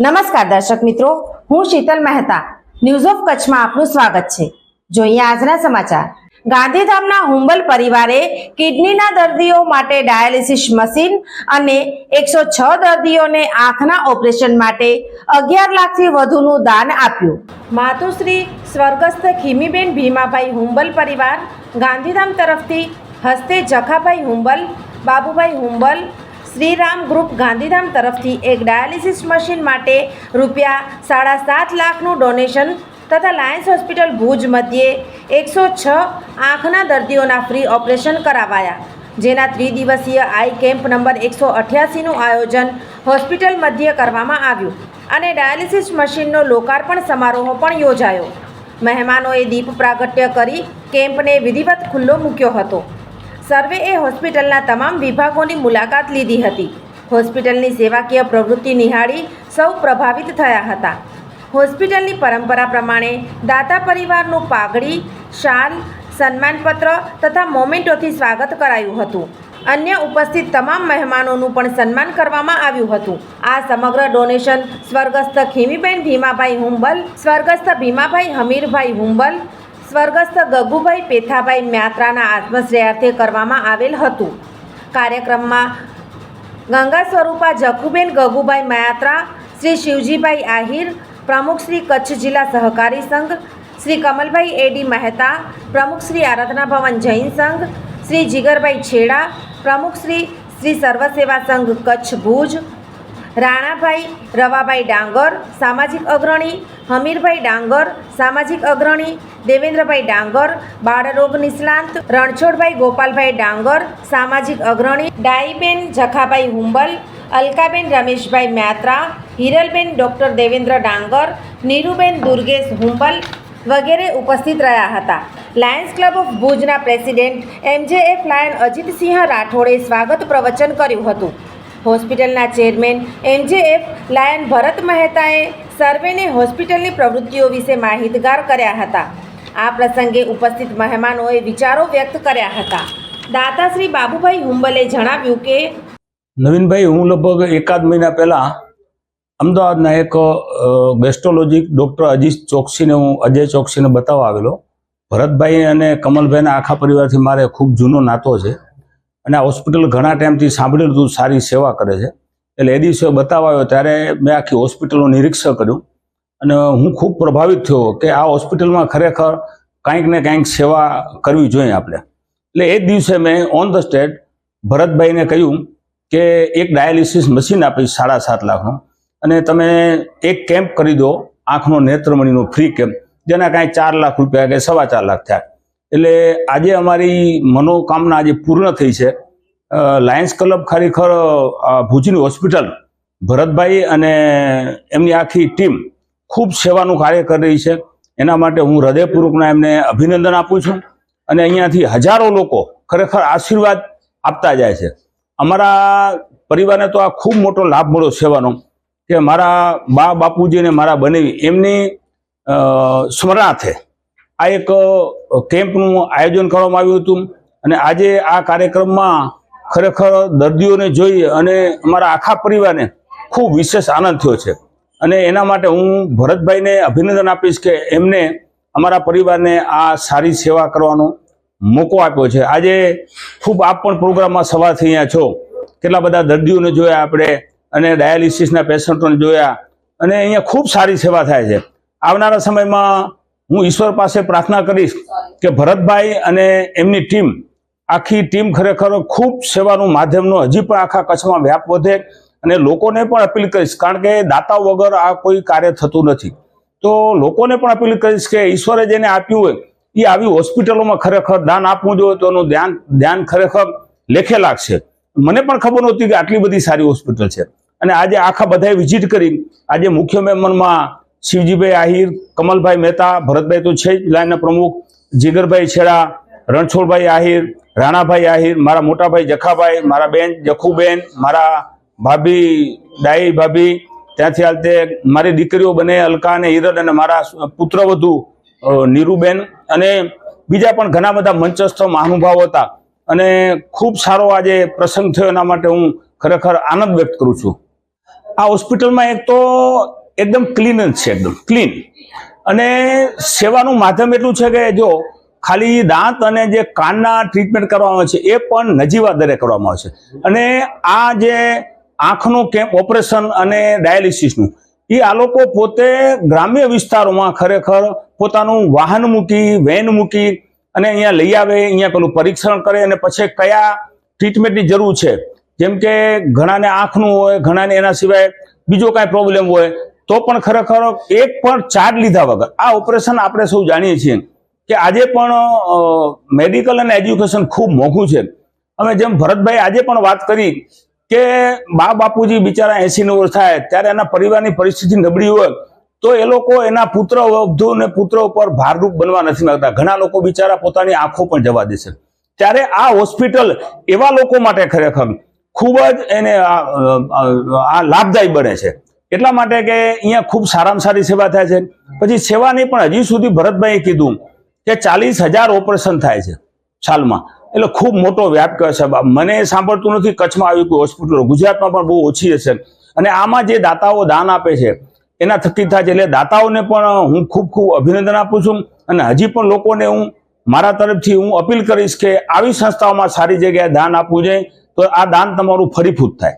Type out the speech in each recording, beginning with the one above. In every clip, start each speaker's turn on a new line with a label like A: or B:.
A: નમસ્કાર દર્શક મિત્રો, હું શીતલ મહેતા. ન્યૂઝ ઓફ કચ્છમાં આપનું સ્વાગત છે. જોઈએ આજના સમાચાર. ગાંધીધામના હુંબલ પરિવારે કિડનીના દર્દીઓ માટે ડાયાલિસિસ મશીન અને એકસો છ દર્દીઓને આંખના ઓપરેશન માટે અગિયાર લાખથી વધુનું દાન આપ્યું. માતુશ્રી સ્વર્ગસ્થ ખીમીબેન ભીમાભાઈ હુંબલ પરિવાર ગાંધીધામ તરફથી હસ્તે જખાભાઈ હુંબલ, બાબુભાઈ હુંબલ શ્રીરામ ગ્રુપ ગાંધીધામ તરફથી એક ડાયાલિસિસ મશીન માટે રૂપિયા સાડા સાત લાખનું ડોનેશન તથા લાયન્સ હોસ્પિટલ ભુજ મધ્યે એકસો છ આંખના દર્દીઓના ફ્રી ઓપરેશન કરાવાયા. જેના ત્રિદિવસીય આઈ કેમ્પ નંબર એકસો અઠ્યાસીનું આયોજન હોસ્પિટલ મધ્યે કરવામાં આવ્યું અને ડાયાલિસિસ મશીનનો લોકાર્પણ સમારોહ પણ યોજાયો. મહેમાનોએ દીપ પ્રાગટ્ય કરી કેમ્પને વિધિવત ખુલ્લો મૂક્યો હતો. સર્વેએ હોસ્પિટલના તમામ વિભાગોની મુલાકાત લીધી હતી. હોસ્પિટલની સેવાકીય પ્રવૃત્તિ નિહાળી સૌ પ્રભાવિત થયા હતા. હોસ્પિટલની પરંપરા પ્રમાણે દાતા પરિવારનું પાઘડી, શાલ, સન્માનપત્ર તથા મોમેન્ટોથી સ્વાગત કરાયું હતું. અન્ય ઉપસ્થિત તમામ મહેમાનોનું પણ સન્માન કરવામાં આવ્યું હતું. આ સમગ્ર ડોનેશન સ્વર્ગસ્થ ખીમીબેન ભીમાભાઈ હુંબલ, સ્વર્ગસ્થ ભીમાભાઈ હમીરભાઈ હુંબલ સ્વર્ગસ્થ ગગુભાઈ પેથાભાઈ મ્યાત્રાના આત્મશ્રેયાર્થે કરવામાં આવેલ હતું. કાર્યક્રમમાં ગંગા સ્વરૂપા, જખુબેન ગગુભાઈ મયાત્રા, શ્રી શિવજીભાઈ આહિર, પ્રમુખ શ્રી કચ્છ જિલ્લા સહકારી સંઘ, શ્રી કમલભાઈ એડી મહેતા, પ્રમુખ શ્રી આરાધના ભવન જૈન સંઘ, શ્રી જીગરભાઈ છેડા, પ્રમુખ શ્રી શ્રી સર્વસેવા સંઘ કચ્છ ભુજ રાણાભાઈ, રવાભાઈ ડાંગર, સામાજિક અગ્રણી હમીરભાઈ ડાંગર, સામાજિક અગ્રણી દેવેન્દ્રભાઈ ડાંગર, બાળરોગ નિષ્ણાંત રણછોડભાઈ ગોપાલભાઈ ડાંગર, સામાજિક અગ્રણી ડાઈબેન જખાભાઈ હુંબલ, અલકાબેન રમેશભાઈ મ્યાત્રા હિરલબેન ડૉક્ટર દેવેન્દ્ર ડાંગર, નીરુબેન દુર્ગેશ હુંબલ વગેરે ઉપસ્થિત રહ્યા હતા. લાયન્સ ક્લબ ઓફ ભુજના પ્રેસિડેન્ટ એમજેએફ લાયન અજીતસિંહ રાઠોડે સ્વાગત પ્રવચન કર્યું હતું. હોસ્પિટલના ચેરમેન એમજેએફ લાયન ભરત મહેતાએ સર્વેને હોસ્પિટલની પ્રવૃત્તિઓ વિશે માહિતગાર કર્યા હતા. આ પ્રસંગે ઉપસ્થિત મહેમાનોએ વિચારો વ્યક્ત કર્યા હતા. દાતાશ્રી બાબુભાઈ હુંબલે જણાવ્યું કે,
B: નવીનભાઈ, હું લગભગ એકાદ મહિના પહેલાં અમદાવાદના એક ગેસ્ટ્રોલોજી ડૉક્ટર અજીત ચોકસીને હું, અજય ચોકસીને બતાવવા આવેલો. ભરતભાઈ અને કમલભાઈના આખા પરિવારથી મારે ખૂબ જૂનો નાતો છે. અને આ હોસ્પિટલ ઘણા ટાઈમથી સાંભળેલું હતું, સારી સેવા કરે છે. એટલે એ દિવસે બતાવાયો ત્યારે મેં આખી હોસ્પિટલનું નિરીક્ષણ કર્યું. અને હું ખૂબ પ્રભાવિત થયો કે આ હોસ્પિટલમાં ખરેખર કાંઈક ને કાંઈક સેવા કરવી જોઈએ આપણે. એટલે એ જ દિવસે મેં ઓન ધ સ્ટેટ ભરતભાઈને કહ્યું કે એક ડાયાલિસિસ મશીન આપીશ સાડા સાત લાખનું. અને તમે એક કેમ્પ કરી દો, આંખનો નેત્રમણીનો ફ્રી કેમ્પ જેના કાંઈ ચાર લાખ રૂપિયા કે સવા ચાર લાખ થયા. એટલે આજે અમારી મનોકામના આજે પૂર્ણ થઈ છે. લાયન્સ ક્લબ ખરેખર ભુજની હોસ્પિટલ ભરતભાઈ અને એમની આખી ટીમ ખૂબ સેવાનું કાર્ય કરી રહી છે. એના માટે હું હૃદયપૂર્વકના એમને અભિનંદન આપું છું અને અહીંયાથી હજારો લોકો ખરેખર આશીર્વાદ આપતા જાય છે. અમારા પરિવારને તો આ ખૂબ મોટો લાભ મળ્યો સેવાનો કે મારા બા બાપુજીને મારા બનેવી. એમની સ્મરણાર્થે આ એક કેમ્પનું આયોજન કરવામાં આવ્યું હતું અને આજે આ કાર્યક્રમમાં ખરેખર દર્દીઓને જોઈ અને અમારા આખા પરિવારને ખૂબ વિશેષ આનંદ થયો છે. અને એના માટે હું ભરતભાઈને અભિનંદન આપીશ કે એમને અમારા પરિવારને આ સારી સેવા કરવાનો મોકો આપ્યો છે. આજે ખૂબ આપ પણ પ્રોગ્રામમાં સવારથી અહીંયા છો. કેટલા બધા દર્દીઓને જોયા આપણે અને ડાયાલિસિસના પેશન્ટોને જોયા અને અહીંયા ખૂબ સારી સેવા થાય છે. આવનારા સમયમાં હું ઈશ્વર પાસે પ્રાર્થના કરીશ કે ભરતભાઈ અને એમની ટીમ, આખી ટીમ ખરેખર ખૂબ સેવાનું માધ્યમનો હજી પણ આખા કચ્છમાં વ્યાપ વધે અને લોકોને પણ અપીલ કરીશ, કારણ કે દાતા વગર આ કોઈ કાર્ય થતું નથી. તો લોકોને પણ અપીલ કરીશ કે ઈશ્વરે જેને આપ્યું હોય, એ આવી હોસ્પિટલોમાં ખરેખર દાન આપવું જોઈએ તો એનું ધ્યાન ધ્યાન ખરેખર લેખે લાગશે. મને પણ ખબર નહોતી કે આટલી બધી સારી હોસ્પિટલ છે. અને આજે આખા બધાએ વિઝિટ કરી, આજે મુખ્ય મહેમાનમાં શિવજીભાઈ આહિર, કમલભાઈ મહેતા, ભરતભાઈ તો છે જ લાઈનના પ્રમુખ, જીગરભાઈ છેડા, રણછોડભાઈ આહિર, રાણાભાઈ આહિર, મારા મોટાભાઈ જખાભાઈ, મારા બેન જખુબેન, મારા ભાભી, ડાઈ ભાભી, ત્યાંથી હાલતે મારી દીકરીઓ બને, અલકા અને હિરલ અને મારા પુત્રવધુ નીરુબેન અને બીજા પણ ઘણા બધા મંચસ્થ મહાનુભાવો હતા. અને ખૂબ સારો આજે પ્રસંગ થયો એના માટે હું ખરેખર આનંદ વ્યક્ત કરું છું. આ હોસ્પિટલમાં એક તો એકદમ ક્લીન જ છે, એકદમ ક્લીન અને સેવાનું માધ્યમ એટલું છે કે જો ખાલી દાંત અને જે કાનના ટ્રીટમેન્ટ કરવામાં આવે છે, એ પણ નજીવા દરે કરવામાં આવે છે. અને આ જે આંખનું કેમ્પ ઓપરેશન અને ડાયાલિસિસનું એ આ લોકો પોતે ગ્રામ્ય વિસ્તારોમાં ખરેખર પોતાનું વાહન મૂકી, વેન મૂકી અને અહીંયા લઈ આવે, અહીંયા પેલું પરીક્ષણ કરે અને પછી કયા ટ્રીટમેન્ટની જરૂર છે. જેમ કે ઘણાને આંખનું હોય, ઘણાને એના સિવાય બીજો કાંઈ પ્રોબ્લેમ હોય તો પણ ખરેખર એક પણ ચાર્જ લીધા વગર. આ ઓપરેશન આપણે સૌ જાણીએ છીએ કે આજે પણ મેડિકલ અને એજ્યુકેશન ખૂબ મોંઘું છે. અમે જેમ ભરતભાઈ આજે પણ વાત કરી કે બા બાપુજી બિચારા એસી નું થાય, ત્યારે એના પરિવારની પરિસ્થિતિ નબળી હોય, તો એ લોકો એના પુત્ર વધુ અને પુત્ર ઉપર ભારરૂપ બનવા નથી માંગતા. ઘણા લોકો બિચારા પોતાની આંખો પણ જવા દેશે ત્યારે આ હોસ્પિટલ એવા લોકો માટે ખરેખર ખૂબ જ એને આ લાભદાયી બને છે. એટલા માટે કે અહીંયા ખૂબ સારામાં સારી સેવા થાય છે. પછી સેવાની પણ હજી સુધી ભરતભાઈએ કીધું કે ચાલીસ હજાર ઓપરેશન થાય છે સાલમાં. એટલે ખૂબ મોટો વ્યાપ કહે છે. મને સાંભળતું નથી, કચ્છમાં આવી કોઈ હોસ્પિટલો. ગુજરાતમાં પણ બહુ ઓછી હશે. અને આમાં જે દાતાઓ દાન આપે છે, એના થકી થાય છે. એટલે દાતાઓને પણ હું ખૂબ ખૂબ અભિનંદન આપું છું. અને હજી પણ લોકોને હું મારા તરફથી હું અપીલ કરીશ કે આવી સંસ્થાઓમાં સારી જગ્યાએ દાન આપવું જોઈએ. તો આ દાન તમારું ફળીભૂત થાય.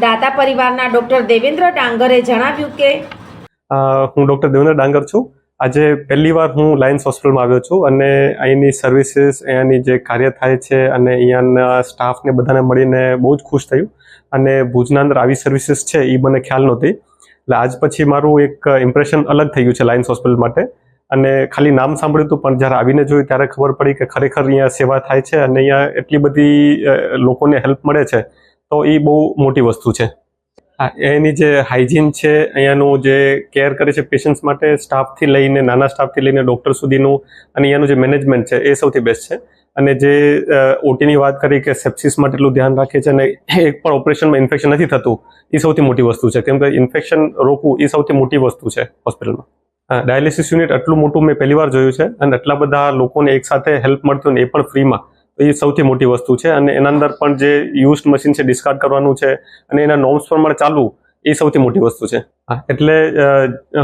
A: દાતા પરિવારના ડોક્ટર દેવેન્દ્ર ડાંગરે જણાવ્યું કે
C: હું ડૉક્ટર દેવેન્દ્ર ડાંગર છું. આજે પહેલી વાર હું લાયન્સ હોસ્પિટલમાં આવ્યો છું અને અહીંની સર્વિસીસ, અહીંયાની જે કાર્ય થાય છે અને અહીંયાના સ્ટાફને બધાને મળીને બહુ જ ખુશ થયું. અને ભુજના અંદર આવી સર્વિસીસ છે એ મને ખ્યાલ નહોતી. એટલે આજ પછી મારું એક ઇમ્પ્રેશન અલગ થઈ ગયું છે લાયન્સ હોસ્પિટલ માટે. અને ખાલી નામ સાંભળ્યું હતું, પણ જ્યારે આવીને જોયું ત્યારે ખબર પડી કે ખરેખર અહીંયા સેવા થાય છે અને અહીંયા એટલી બધી લોકોને હેલ્પ મળે છે. તો એ બહુ મોટી વસ્તુ છે. હા. એની જે હાઇજીન છે અહીંયાનું જે કેર કરે છે પેશન્ટ્સ માટે સ્ટાફથી લઈને નાના સ્ટાફથી લઈને ડૉક્ટર સુધીનું અને અહીંયાનું જે મેનેજમેન્ટ છે એ સૌથી બેસ્ટ છે. અને જે ઓટીની વાત કરી કે સેપ્સિસ માટે એટલું ધ્યાન રાખે છે અને એક પણ ઓપરેશનમાં ઇન્ફેક્શન નથી થતું એ સૌથી મોટી વસ્તુ છે. કેમ કે ઇન્ફેક્શન રોકવું એ સૌથી મોટી વસ્તુ છે હોસ્પિટલમાં ડાયાલિસિસ યુનિટ આટલું મોટું મેં પહેલી વાર જોયું છે અને આટલા બધા લોકોને એકસાથે હેલ્પ મળતું ને એ પણ ફ્રીમાં એ સૌથી મોટી વસ્તુ છે અને એના અંદર પણ જે યુઝડ મશીન છે ડિસ્કાર્ડ કરવાનું છે અને એના નોર્મ્સ પ્રમાણે ચાલવું એ સૌથી મોટી વસ્તુ છે. એટલે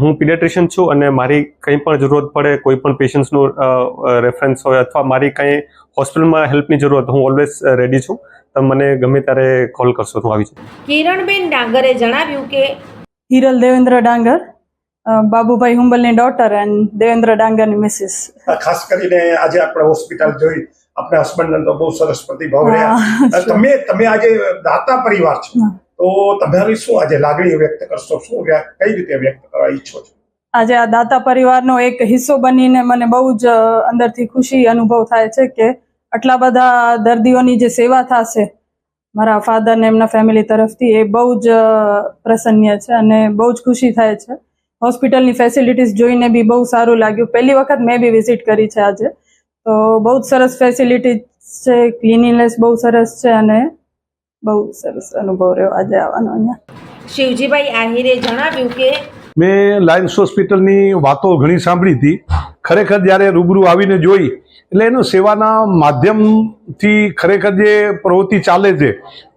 C: હું પીડિયાટ્રિશિયન છું અને મારી કંઈ પણ જરૂરત પડે કોઈ પણ પેશન્ટ્સનું રેફરન્સ હોય અથવા મારી કંઈ હોસ્પિટલમાં હેલ્પની જરૂરત હું ઓલવેઝ રેડી છું. તમે મને ગમે ત્યારે કોલ કરશો તો હું આવી છું
A: કિરણબેન ડાંગરે જણાવ્યું કે
D: હિરલ દેવેન્દ્ર ડાંગર બાબુભાઈ હુંબલની ડોટર એન્ડ દેવેન્દ્ર ડાંગરની મિસિસ
E: ખાસ કરીને આજે આપણે હોસ્પિટલ જોઈ. આપણા હસબન્ડ તો બહુ સરસ પ્રતિભાવ રહ્યા. તમે તમે આજે દાતા પરિવાર છો. તો તમારી શું આજે લાગણી વ્યક્ત કરશો? શું કઈ રીતે વ્યક્ત કરવા ઈચ્છો છો?
D: આજે આ દાતા પરિવારનો એક હિસ્સો બનીને મને બહુ જ અંદરથી ખુશી અનુભવ થાય છે કે આટલા બધા દર્દીઓની જે સેવા થશે મારા ફાધર ને એમના ફેમિલી તરફથી એ બહુ જ પ્રસન્ય છે અને બહુ જ ખુશી થાય છે. હોસ્પિટલની ફેસિલિટીઝ જોઈને બી બહુ સારું લાગ્યું. પહેલી વખત મેં બી વિઝિટ કરી છે આજે. તો બહુ જ સરસ ફેસિલિટીઝ છે ક્લિનિનેસ બહુ સરસ છે અને બહુ સરસ અનુભવ રહ્યો આજે આવવાનો અહીંયા.
A: શિવજીભાઈ આહિરે જણાવ્યું કે
F: મેં લાયન્સ હોસ્પિટલની વાતો ઘણી સાંભળી હતી. ખરેખર જ્યારે રૂબરૂ આવીને જોઈ એટલે એનો સેવાના માધ્યમથી ખરેખર જે પ્રવૃત્તિ ચાલે છે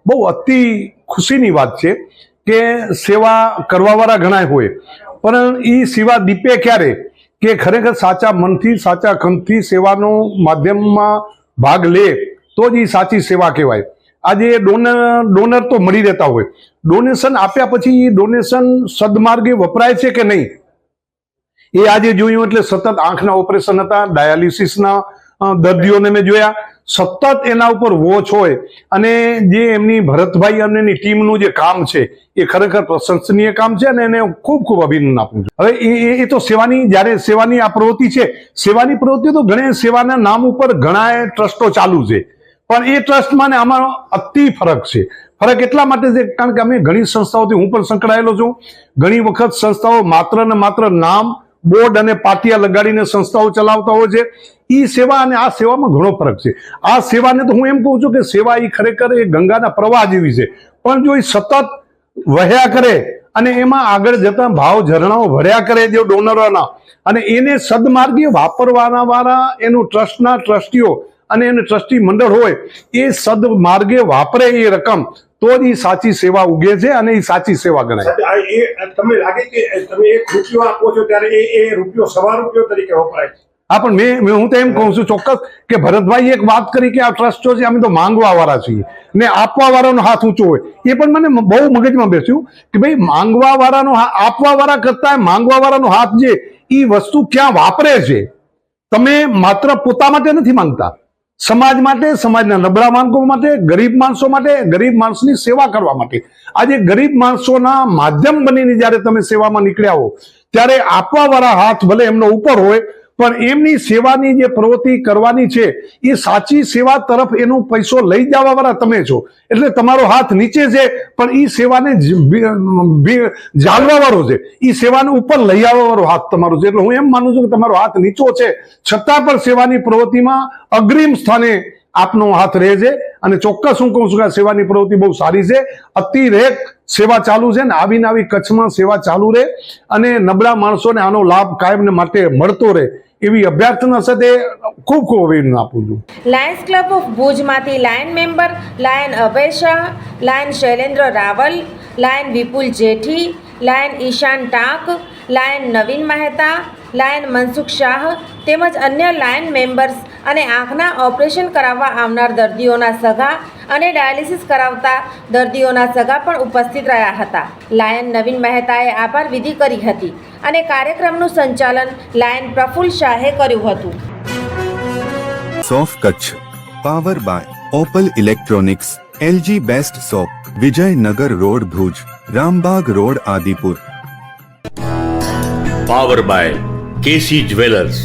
F: બહુ અતિ ખુશીની વાત છે કે સેવા કરવાવાળા ઘણા હોય. પણ એ સેવા દીપે ક્યારે? કે ખરેખર સાચા મનથી, સાચા કંઠથી સેવાનો માધ્યમમાં ભાગ લે, તો જ એ સાચી સેવા કહેવાય. આજે ડોનર ડોનર તો મળી રહેતા હોય. ડોનેશન આપ્યા પછી એ ડોનેશન સદમાર્ગે વપરાય છે કે નહીં? એ આજે જોયું એટલે સતત આંખના ઓપરેશન હતા, ડાયાલિસિસના દર્દીઓને મેં જોયા. સતત એના ઉપર વોચ હોય અને જે એમની ભરતભાઈ અને એની ટીમનું જે કામ છે, એ ખરેખર પ્રશંસનીય કામ છે અને એને ખૂબ ખૂબ અભિનંદન આપું છું. હવે એ તો સેવાની, જ્યારે સેવાની આ પ્રવૃત્તિ છે, સેવાની પ્રવૃત્તિ તો ઘણી સેવાના નામ ઉપર ઘણા ટ્રસ્ટો ચાલુ છે. પણ એ ટ્રસ્ટમાં ને આમાં અતિ ફરક છે. ફરક એટલા માટે છે, કારણ કે અમે ઘણી સંસ્થાઓથી, હું પણ સંકળાયેલો છું, ઘણી વખત સંસ્થાઓ માત્ર ને માત્ર નામ, બોર્ડ અને પાટિયા લગાડીને સંસ્થાઓ ચલાવતા હોય છે. એ સેવા અને આ સેવામાં ઘણો ફરક છે. આ સેવાને તો હું એમ કહું છું કે સેવા એ ખરેખર એ ગંગાના પ્રવાહ જેવી છે. પણ જો એ સતત વહ્યા કરે અને એમાં આગળ જતા ભાવ ઝરણાઓ ભર્યા કરે જે ડોનરોના, અને એને સદમાર્ગે વાપરવાના વાળા એનું ટ્રસ્ટના ટ્રસ્ટીઓ અને એને ટ્રસ્ટી મંડળ હોય, એ સદમાર્ગે વાપરે એ રકમ, તો જ એ સાચી સેવા ઉગે છે અને એ સાચી સેવા ગણાય.
E: તમને લાગે કે તમે એક રૂપિયો આપો છો ત્યારે એ રૂપિયો સવા રૂપિયો તરીકે વપરાય છે?
F: હા, પણ મેં હું તો એમ કહું છું ચોક્કસ કે ભરતભાઈ એક વાત કરી કે આ ટ્રસ્ટો છે, અમે તો માંગવા વાળા છીએ. ને આપવા વાળાનો હાથ ઊંચો હોય. એ પણ મને બહુ મગજમાં બેસ્યું કે ભાઈ, માંગવા વાળાનો આપવા વાળા કરતા માંગવા વાળાનો હાથ જે એ વસ્તુ ક્યાં વાપરે છે? તમે માત્ર પોતા માટે નથી માંગતા. સમાજ માટે, સમાજના નબળા માણસો માટે, ગરીબ માણસો માટે, ગરીબ માણસની સેવા કરવા માટે. આજે ગરીબ માણસોના માધ્યમ બનીને જ્યારે તમે સેવામાં નીકળ્યા હો, ત્યારે આપવા વાળા હાથ ભલે એમનો ઉપર હોય પણ એમની સેવાની જે પ્રવૃત્તિ કરવાની છે, એ સાચી સેવા તરફ એનો પૈસો લઈ જવા વાળા તમે છો. એટલે તમારો હાથ નીચે છે, પણ એ સેવાને જાળવા વાળો છે. એ સેવાને ઉપર લઈ આવવા વાળો હાથ તમારો છે. એટલે હું એમ માનું છું કે તમારો હાથ નીચો છે, છતાં પણ સેવાની પ્રવૃત્તિમાં અગ્રિમ સ્થાને આપનો હાથ રહે છે. અને ચોક્કસ હું કહું છું કે સેવાની પ્રવૃત્તિ બહુ સારી છે. અતિરેક સેવા ચાલુ છે ને આવીને આવી કચ્છમાં સેવા ચાલુ રહે. અને નબળા માણસોને આનો લાભ કાયમને માટે મળતો રહે. એવી અભ્યર્થના સાથે ખૂબ ખૂબ અભિનંદન આપું છું.
A: Lions club of ભુજમાંથી Lion member Lion Abhay Shah Lion Shailendra Raval Lion Vipul Jethi Lion Ishan Tank Lion Navin Mehta Lion Mansukh Shah તેમજ અન્ય લાયન મેમ્બર્સ અને આંખના ઓપરેશન કરાવવા આવનાર દર્દીઓના સગા અને ડાયાલિસિસ કરાવતા દર્દીઓના સગા પણ ઉપસ્થિત રહ્યા હતા. લાયન નવીન મહેતાએ આભાર વિધિ કરી હતી અને કાર્યક્રમનું સંચાલન લાયન પ્રફુલ્લ શાહે કર્યું હતું.
G: સોફ Kutch power by Opal electronics LG best shop Vijaynagar road Bhuj Rambag road Adipur.
H: Power by KC jewellers.